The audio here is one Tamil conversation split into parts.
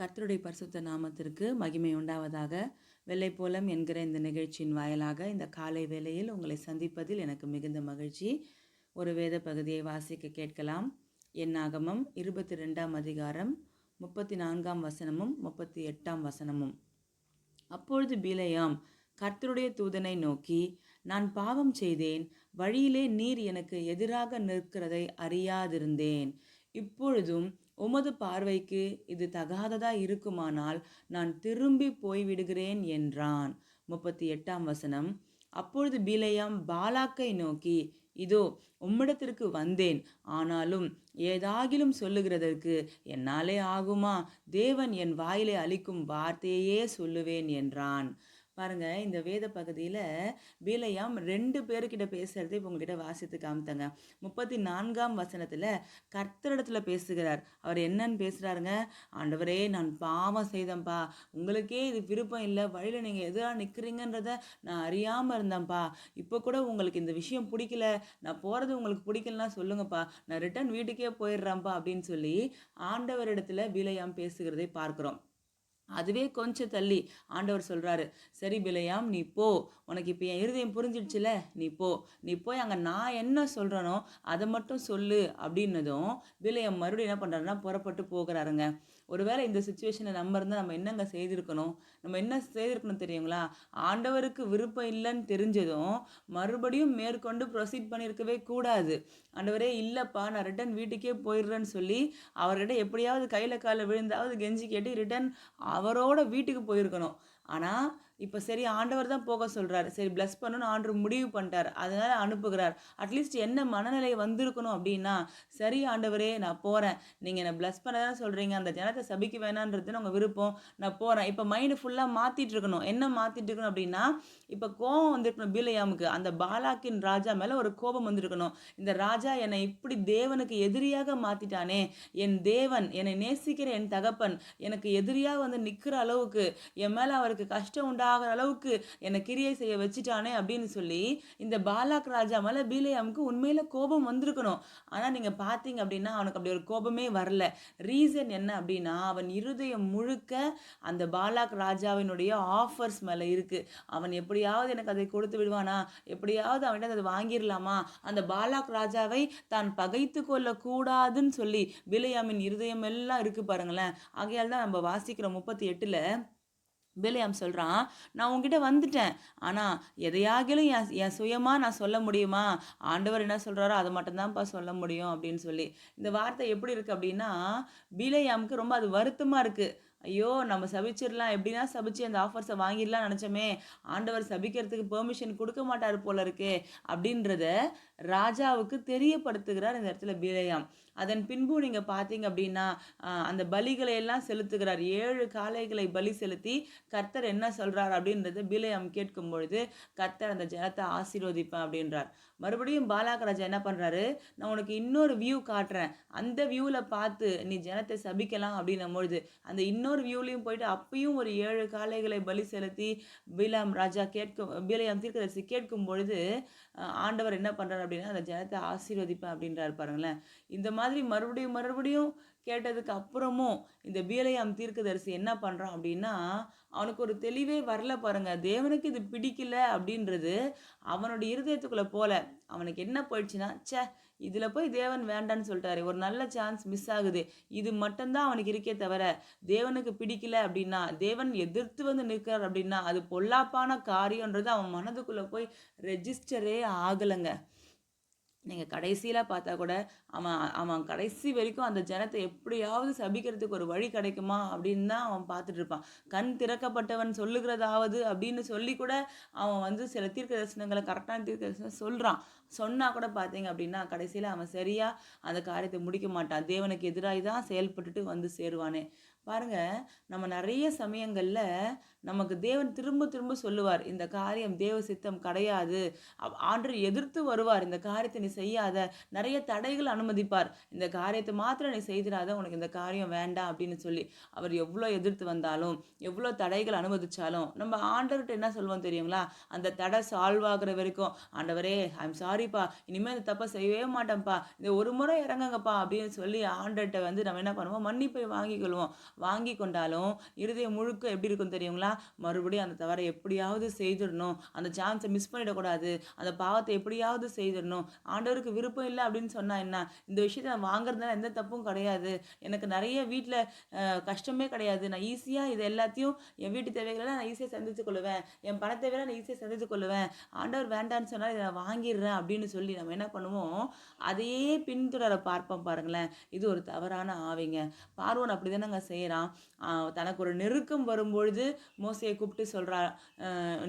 கர்த்தருடைய பரிசுத்த நாமத்திற்கு மகிமை உண்டாவதாக. வெள்ளைப்போலம் என்கிற இந்த நிகழ்ச்சியின் வாயிலாக இந்த காலை வேளையில் உங்களை சந்திப்பதில் எனக்கு மிகுந்த மகிழ்ச்சி. ஒரு வேத பகுதியை வாசிக்க கேட்கலாம். என் ஆகமம் இருபத்தி ரெண்டாம் அதிகாரம் முப்பத்தி நான்காம் வசனமும் முப்பத்தி எட்டாம் வசனமும். அப்பொழுது பீலையாம் கர்த்தருடைய தூதனை நோக்கி நான் பாவம் செய்தேன் வழியிலே நீர் எனக்கு எதிராக நிற்கிறதை அறியாதிருந்தேன். இப்பொழுதும் உமது பார்வைக்கு இது தகாததா இருக்குமானால் நான் திரும்பி போய்விடுகிறேன் என்றான். முப்பத்தி எட்டாம் வசனம். அப்பொழுது பீலையாம் பாலாக்கை நோக்கி இதோ உம்மிடத்திற்கு வந்தேன். ஆனாலும் ஏதாகிலும் சொல்லுகிறதற்கு என்னாலே ஆகுமா? தேவன் என் வாயிலே அளிக்கும் வார்த்தையே சொல்லுவேன் என்றான். பாருங்க இந்த வேத பகுதியில் பீலையாம் ரெண்டு பேர்கிட்ட பேசுறதை இப்போ உங்ககிட்ட வாசித்து காமித்தாங்க. முப்பத்தி நான்காம் வசனத்தில் கர்த்தரிடத்தில் பேசுகிறார். அவர் என்னன்னு பேசுகிறாருங்க ஆண்டவரே நான் பாவம் செய்தேன்ப்பா உங்களுக்கே இது விருப்பம் இல்லை. வழியில் நீங்கள் எதிராக நிற்கிறீங்கன்றத நான் அறியாமல் இருந்தேன்ப்பா இப்போ கூட உங்களுக்கு இந்த விஷயம் பிடிக்கல. நான் போகிறது உங்களுக்கு பிடிக்கலனா சொல்லுங்கப்பா. நான் ரிட்டர்ன் வீட்டுக்கே போயிடுறேன்ப்பா அப்படின்னு சொல்லி ஆண்டவரிடத்தில் பீலையாம் பேசுகிறதை பார்க்குறோம். அதுவே கொஞ்சம் தள்ளி. ஆண்டவர் சொல்கிறாரு சரி பிலையாம் நீ போ. உனக்கு இப்போ என் இருதயம் புரிஞ்சிடுச்சுல நீ போ. நீ போய் அங்கே நான் என்ன சொல்கிறனோ அதை மட்டும் சொல்லு. அப்படின்னதும் பிள்ளையம் மறுபடியும் என்ன பண்ணுறாருன்னா புறப்பட்டு போகிறாருங்க. ஒருவேளை இந்த சுச்சுவேஷனை நம்ம இருந்தால் நம்ம என்னங்க செய்திருக்கணும்? நம்ம என்ன செய்திருக்கணும் தெரியுங்களா? ஆண்டவருக்கு விருப்பம் இல்லைன்னு தெரிஞ்சதும் மறுபடியும் மேற்கொண்டு ப்ரொசீட் பண்ணியிருக்கவே கூடாது. ஆண்டவரே இல்லைப்பா நான் ரிட்டன் வீட்டுக்கே போயிடுறேன்னு சொல்லி அவர்கிட்ட எப்படியாவது கையில் காலில் விழுந்தாவது கெஞ்சி கேட்டு ரிட்டன் அவரோட வீட்டுக்கு போயிருக்கணும். ஆனால் இப்போ சரி ஆண்டவர் தான் போக சொல்கிறார் சரி ப்ளஸ் பண்ணணும்னு ஆண்டவர் முடிவு பண்ணிட்டார். அதனால் அனுப்புகிறார். அட்லீஸ்ட் என்ன மனநிலை வந்திருக்கணும் அப்படின்னா சரி ஆண்டவரே நான் போகிறேன் நீங்கள் என்னை ப்ளஸ் பண்ண தானே சொல்கிறீங்க அந்த ஜனத்தை சபிக்க வேணான்றதுன்னு உங்கள் விருப்பம். நான் போகிறேன் இப்போ மைண்டு ஃபுல்லாக மாற்றிட்டு இருக்கணும் என்ன மாற்றிட்டு இருக்கணும் அப்படின்னா இப்போ கோபம் வந்திருக்கணும் பீலையாமுக்கு. அந்த பாலாக்கின் ராஜா மேலே ஒரு கோபம் வந்திருக்கணும். இந்த ராஜா என்னை இப்படி தேவனுக்கு எதிரியாக மாற்றிட்டானே என் தேவன் என்னை நேசிக்கிற என் தகப்பன் எனக்கு எதிரியாக வந்து நிற்கிற அளவுக்கு என் மேலே அவருக்கு கஷ்டம் உண்டா ஆகிற அளவுக்கு என்னை கிரியை செய்ய வச்சுட்டானே அப்படின்னு சொல்லி இந்த பாலாக் ராஜா மேலே பீலையாமுக்கு உண்மையில் கோபம் வந்திருக்கணும். ஆனால் நீங்கள் பார்த்தீங்க அப்படின்னா அவனுக்கு அப்படி ஒரு கோபமே வரல. ரீசன் என்ன அப்படின்னா அவன் இருதயம் முழுக்க அந்த பாலாக் ராஜாவினுடைய ஆஃபர்ஸ் மேலே இருக்குது அவன் எப்படியாவது எனக்கு அதை கொடுத்து விடுவானா? எப்படியாவது அவன்கிட்ட அதை வாங்கிடலாமா? அந்த பாலாக் ராஜாவை தான் பகைத்து கொள்ளக்கூடாதுன்னு சொல்லி பிலையாமின் இருதயம் எல்லாம் இருக்குது பாருங்களேன். ஆகையால் தான் நம்ம வாசிக்கிறோம் முப்பத்தி எட்டில் பிலியாம் சொல்கிறான் நான் உங்ககிட்ட வந்துட்டேன். ஆனால் எதையாகிலும் என் என் சுயமாக நான் சொல்ல முடியுமா? ஆண்டவர் என்ன சொல்கிறாரோ அதை மட்டும்தான்ப்பா சொல்ல முடியும் அப்படின்னு சொல்லி. இந்த வார்த்தை எப்படி இருக்குது அப்படின்னா பிலையாமுக்கு ரொம்ப அது வருத்தமாக இருக்குது ஐயோ நம்ம சபிச்சிடலாம் எப்படின்னா சபிச்சு அந்த ஆஃபர்ஸை வாங்கிடலாம் நினச்சோமே ஆண்டவர் சபிக்கிறதுக்கு பெர்மிஷன் கொடுக்க மாட்டார் போல இருக்கே அப்படின்றத ராஜாவுக்கு தெரியப்படுத்துகிறார் இந்த இடத்துல பிலையாம் அதன் பின்பு நீங்கள் பார்த்தீங்க அப்படின்னா அந்த பலிகளை எல்லாம் செலுத்துகிறார். ஏழு காளைகளை பலி செலுத்தி கர்த்தர் என்ன சொல்கிறார் அப்படின்றத பிலையாம் கேட்கும் பொழுது கர்த்தர் அந்த ஜனத்தை ஆசீர்வதிப்பேன் அப்படின்றார். மறுபடியும் பாலாக ராஜா என்ன பண்ணுறாரு நான் உனக்கு இன்னொரு வியூ காட்டுறேன். அந்த வியூவில் பார்த்து நீ ஜனத்தை சபிக்கலாம் அப்படின்னும் பொழுது அந்த இன்னொரு வியூலையும் போயிட்டு அப்பயும் ஒரு ஏழு காளைகளை பலி செலுத்தி பிலாம் ராஜா கேட்கும் பிலையம் தீர்க்கதரிசி கேட்கும் பொழுது ஆண்டவர் என்ன பண்ணுறாரு அப்படின்னா அந்த ஜனத்தை ஆசீர்வதிப்பேன் அப்படின்றாரு பாருங்களேன். இந்த மாதிரி மறுபடியும் மறுபடியும் கேட்டதுக்கு அப்புறமும் இந்த பீலையாம் தீர்க்கதரிசி என்ன பண்ணுறான் அப்படின்னா அவனுக்கு ஒரு தெளிவே வரல பாருங்க. தேவனுக்கு இது பிடிக்கல அப்படின்றது அவனுடைய இருதயத்துக்குள்ளே போல. அவனுக்கு என்ன போயிடுச்சுன்னா சே இதில் போய் தேவன் வேண்டான்னு சொல்லிட்டாரு. ஒரு நல்ல சான்ஸ் மிஸ் ஆகுது. இது மட்டும்தான் அவனுக்கு இருக்கே தவிர தேவனுக்கு பிடிக்கல அப்படின்னா தேவன் எதிர்த்து வந்து நிற்கிறார் அப்படின்னா அது பொல்லாப்பான காரியன்றது அவன் மனதுக்குள்ளே போய் ரெஜிஸ்டரே ஆகலைங்க. நீங்கள் கடைசியில் பார்த்தா கூட அவன் அவன் கடைசி வரைக்கும் அந்த ஜனத்தை எப்படியாவது சபிக்கிறதுக்கு ஒரு வழி கிடைக்குமா அப்படின்னு தான் அவன் பார்த்துட்டு இருப்பான். கண் திறக்கப்பட்டவன் சொல்லுகிறதாவது அப்படின்னு சொல்லி கூட அவன் வந்து சில தீர்க்க தரிசனங்களை கரெக்டான தீர்க்க தரிசனம் சொல்கிறான் சொன்னால் கூட பார்த்தீங்க அப்படின்னா கடைசியில் அவன் சரியாக அந்த காரியத்தை முடிக்க மாட்டான். தேவனுக்கு எதிராக தான் செயல்பட்டுட்டு வந்து சேருவானே. பாருங்க நம்ம நிறைய சமயங்களில் நமக்கு தேவன் திரும்ப திரும்ப சொல்லுவார் இந்த காரியம் தேவ சித்தம் கிடையாது. ஆண்டு எதிர்த்து வருவார். இந்த காரியத்தை நீ செய்யாத. நிறைய தடைகள் அனுமதிப்பார். இந்த காரியத்தை மாத்திரம் நீ செய்திடாத உனக்கு இந்த காரியம் வேண்டாம். அப்படின்னு சொல்லி அவர் எவ்வளோ எதிர்த்து வந்தாலும் எவ்வளோ தடைகள் அனுமதிச்சாலும் நம்ம ஆண்டவர்கிட்ட என்ன சொல்லுவோம் தெரியுங்களா? அந்த தடை சால்வ் ஆகுற வரைக்கும் ஆண்டவரே ஐம் சாரிப்பா இனிமேல் இந்த தப்பை செய்யவே மாட்டேன்ப்பா இந்த ஒரு முறை இறங்குங்கப்பா. அப்படின்னு சொல்லி ஆண்டர்கிட்ட வந்து நம்ம என்ன பண்ணுவோம்? மன்னிப்பை வாங்கிக்கொள்வோம் வாங்கி கொண்டாலும் இருதயம் முழுக்க எப்படி இருக்கும் தெரியுங்களா? மறுபடியும் அந்த தவறை எப்படியாவது செய்திடணும். அந்த சான்ஸை மிஸ் பண்ணிடக்கூடாது. அந்த பாவத்தை எப்படியாவது செய்திடணும். ஆண்டவருக்கு விருப்பம் இல்லை அப்படின்னு சொன்னால் என்ன? இந்த விஷயத்தை நான் வாங்குறதுனால எந்த தப்பும் கிடையாது. எனக்கு நிறைய வீட்டில் கஷ்டமே கிடையாது. நான் ஈஸியாக இது எல்லாத்தையும் என் வீட்டு தேவைகளை நான் ஈஸியாக சந்தித்து கொள்ளுவேன். என் பண தேவைகளை நான் ஈஸியாக சந்தித்து கொள்ளுவேன். ஆண்டவர் வேண்டான்னு சொன்னால் இதை நான் வாங்கிடுறேன் அப்படின்னு சொல்லி நம்ம என்ன பண்ணுவோம்? அதையே பின்தொடர பார்ப்போம் பாருங்களேன். இது ஒரு தவறான ஆவிங்க. பார்வன் அப்படி செய்ய செய்கிறான் தனக்கு ஒரு நெருக்கம் வரும்பொழுது மோசையை கூப்பிட்டு சொல்கிறா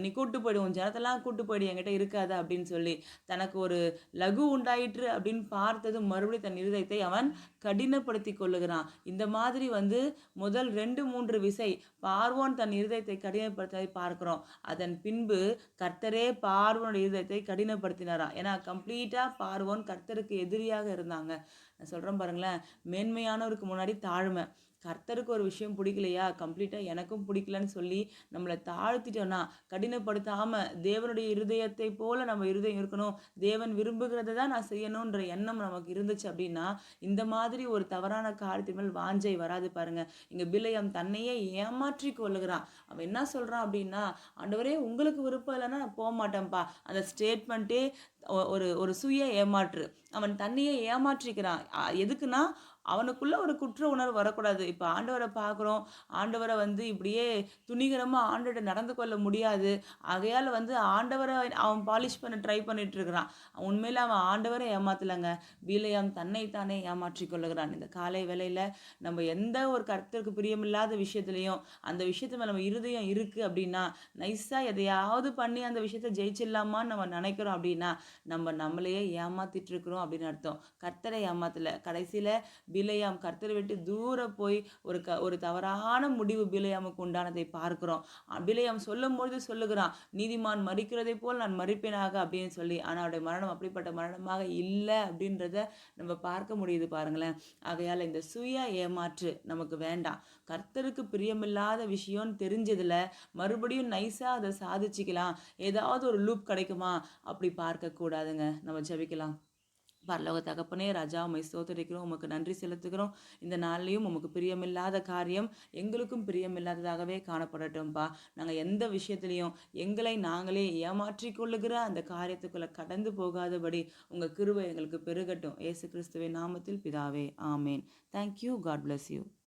நீ கூட்டு போயிடு உன் ஜனத்தெல்லாம் கூட்டு போயிடு என்கிட்ட இருக்காது அப்படின்னு சொல்லி தனக்கு ஒரு லகு உண்டாயிற்று அப்படின்னு பார்த்ததும் மறுபடியும் தன் இருதயத்தை அவன் கடினப்படுத்தி கொள்ளுகிறான். இந்த மாதிரி வந்து முதல் ரெண்டு மூன்று விசை பார்வோன் தன் இருதயத்தை கடினப்படுத்ததை பார்க்கிறோம். அதன் பின்பு கர்த்தரே பார்வோனோட இருதயத்தை கடினப்படுத்தினாராம் ஏன்னா கம்ப்ளீட்டாக பார்வோன் கர்த்தருக்கு எதிரியாக இருந்தாங்க. நான் சொல்கிறேன் பாருங்களேன் மேன்மையானவருக்கு முன்னாடி தாழ்மை. கர்த்தருக்கு ஒரு விஷயம் பிடிக்கலையா? கம்ப்ளீட்டாக எனக்கும் பிடிக்கலன்னு சொல்லி நம்மளை தாழ்த்திட்டோன்னா கடினப்படுத்தாமல் தேவனுடைய இருதயத்தை போல் நம்ம இருதயம் இருக்கணும். தேவன் விரும்புகிறத தான் நான் செய்யணுன்ற எண்ணம் நமக்கு இருந்துச்சு அப்படின்னா இந்த மாதிரி ஒரு தவறான காரியத்தின் மேல் வாஞ்சை வராது பாருங்க. இங்கே பிள்ளையம் தன்னையே ஏமாற்றி கொள்ளுகிறான். அவன் என்ன சொல்கிறான் அப்படின்னா ஆண்டவரே உங்களுக்கு விருப்பம் இல்லைன்னா நான் போக மாட்டேன்ப்பா. அந்த ஸ்டேட்மெண்ட்டே ஒரு ஒரு சுய ஏமாற்று. அவன் தன்னையே ஏமாற்றிக்கிறான். எதுக்குன்னா அவனுக்குள்ளே ஒரு குற்ற உணர்வு வரக்கூடாது. இப்போ ஆண்டவரை பார்க்குறோம். ஆண்டவரை வந்து இப்படியே துணிகரமாக ஆண்டவரை நடந்து கொள்ள முடியாது. ஆகையால் வந்து ஆண்டவரை அவன் பாலிஷ் பண்ண ட்ரை பண்ணிட்டு இருக்கிறான். உண்மையில் அவன் ஆண்டவரை ஏமாத்தலைங்க. வீலையாம் தன்னைத்தானே ஏமாற்றி கொள்ளுகிறான். இந்த காலை வேலையில் நம்ம எந்த ஒரு கருத்திற்கு பிரியமில்லாத விஷயத்துலையும் அந்த விஷயத்து மேலே நம்ம இருதயம் இருக்குது அப்படின்னா நைஸாக எதையாவது பண்ணி அந்த விஷயத்தை ஜெயிச்சிடலாமான்னு நம்ம நினைக்கிறோம் அப்படின்னா நம்ம நம்மளையே ஏமாத்திட்டு இருக்கிறோம் அப்படின்னு அர்த்தம். கர்த்தரை ஏமாத்தலை. கடைசியில் பிலையாம் கர்த்தரை விட்டு தூர போய் ஒரு க ஒரு தவறான முடிவு பிலையாமுக்கு உண்டானதை பார்க்கிறோம். பிலையாம் சொல்லும்பொழுது சொல்லுகிறான் நீதிமான் மறிக்கிறதை போல் நான் மறிப்பேனாக அப்படின்னு சொல்லி. ஆனால் அவருடைய மரணம் அப்படிப்பட்ட மரணமாக இல்லை அப்படின்றத நம்ம பார்க்க முடியுது பாருங்களேன். ஆகையால் இந்த சுய ஏமாற்று நமக்கு வேண்டாம். கர்த்தருக்கு பிரியமில்லாத விஷயம்னு தெரிஞ்சதில் மறுபடியும் நைஸாக அதை சாதிச்சுக்கலாம். ஏதாவது ஒரு லூப் கிடைக்குமா? அப்படி பார்க்கக்கூடாதுங்க. நம்ம ஜபிக்கலாம். பரலோக தகப்பனே ராஜா உமை ஸ்தோத்தரிக்கிறோம். உமக்கு நன்றி செலுத்துகிறோம். இந்த நாள்லையும் உமக்கு பிரியமில்லாத காரியம் எங்களுக்கும் பிரியமில்லாததாகவே காணப்படட்டும்பா. நாங்கள் எந்த விஷயத்துலையும் எங்களை நாங்களே ஏமாற்றி கொள்ளுகிற அந்த காரியத்துக்குள்ளே கடந்து போகாதபடி உங்கள் கிருவை எங்களுக்கு பெருகட்டும். ஏசு கிறிஸ்துவின் நாமத்தில் பிதாவே amen. Thank you God bless you